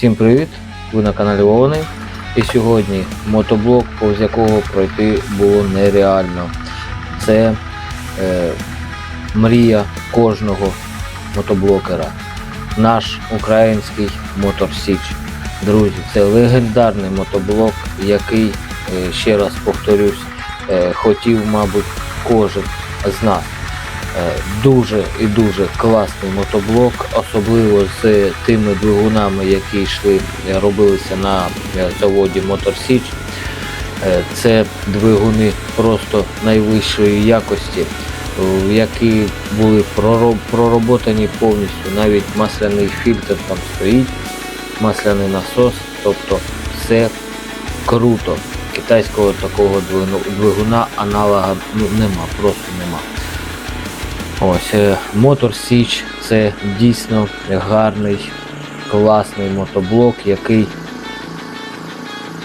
Всім привіт! Ви на каналі Вовни. І сьогодні мотоблок, повз якого пройти було нереально. Це е, мрія кожного мотоблокера. Наш український Мотор Січ. Друзі, це легендарний мотоблок, який, е, ще раз повторюсь, е, хотів, мабуть, кожен з нас. Е, Дуже і дуже класний мотоблок, особливо з тими двигунами, які йшли, е, робилися на е, заводі Мотор Січ. Е, Це двигуни просто найвищої якості, які були пророботані повністю. Навіть масляний фільтр там стоїть, масляний насос, тобто все круто. Китайського такого двигуна аналога ну, нема, просто нема. Ось е, Мотор Січ це дійсно гарний, класний мотоблок, який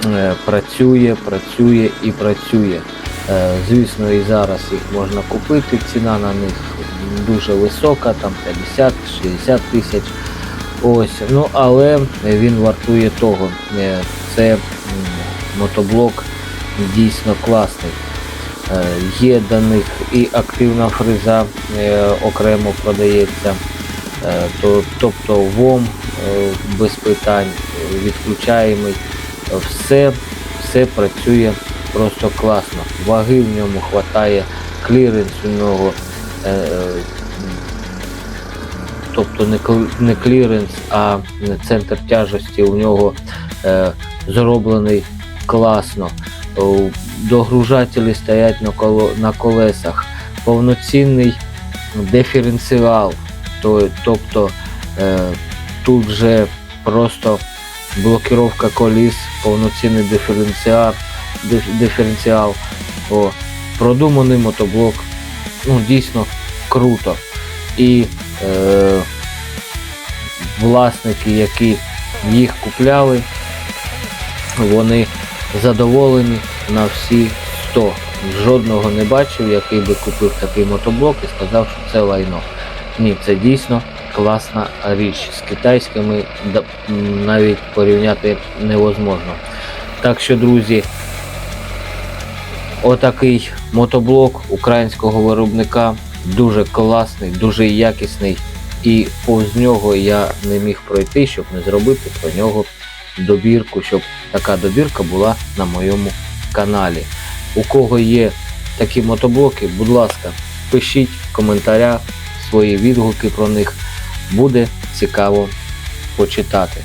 е, працює, працює і працює. Е, Звісно, і зараз їх можна купити. Ціна на них дуже висока, там 50-60 тисяч. Ось, ну але він вартує того. Е, Це мотоблок дійсно класний. Е, Є до них і активна фреза е, окремо продається, Е, то, тобто ВОМ без питань, відключаємий. Е, Все, все працює просто класно. Ваги в ньому вистачає, кліренс у нього. Тобто не, кліренс, а центр тяжесті у нього зроблений класно. Догружателі стоять на, колесах, повноцінний диференціал. То, тобто е, тут вже просто блокировка коліс, повноцінний диференціал, диференціал. О, продуманий мотоблок. Ну, дійсно круто. І е, власники, які їх купляли, вони задоволені на всі 100. Жодного не бачив, який би купив такий мотоблок і сказав, що це лайно. Ні, це дійсно класна річ. З китайськими навіть порівняти невозможно. Так що, друзі, отакий мотоблок українського виробника дуже класний, дуже якісний. І повз нього я не міг пройти, щоб не зробити про нього добірку, щоб така добірка була на моєму каналі. У кого є такі мотоблоки, будь ласка, пишіть в коментарях свої відгуки про них. Буде цікаво почитати.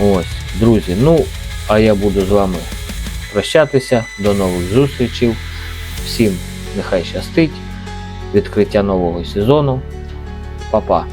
Ось, друзі. Ну, а я буду з вами прощатися. До нових зустрічей. Всім нехай щастить. Відкриття нового сезону. Па-па.